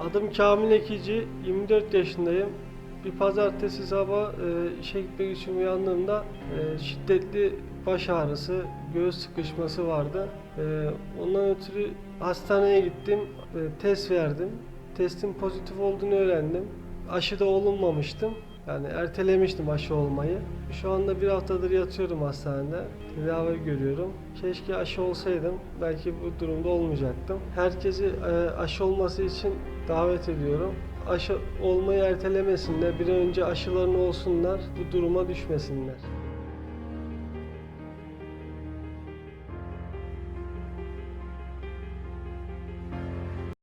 Adım Kamil Ekici, 24 yaşındayım. Bir pazartesi sabah e, işe gitmek için uyandığımda e, şiddetli baş ağrısı, göğüs sıkışması vardı. E, ondan ötürü hastaneye gittim, e, test verdim. Testin pozitif olduğunu öğrendim. Aşı da olunmamıştım. Yani ertelemiştim aşı olmayı. Şu anda bir haftadır yatıyorum hastanede. Tedavi görüyorum. Keşke aşı olsaydım. Belki bu durumda olmayacaktım. Herkesi e, aşı olması için davet ediyorum. Aşı olmayı ertelemesinler. Bir önce aşılarını olsunlar. Bu duruma düşmesinler.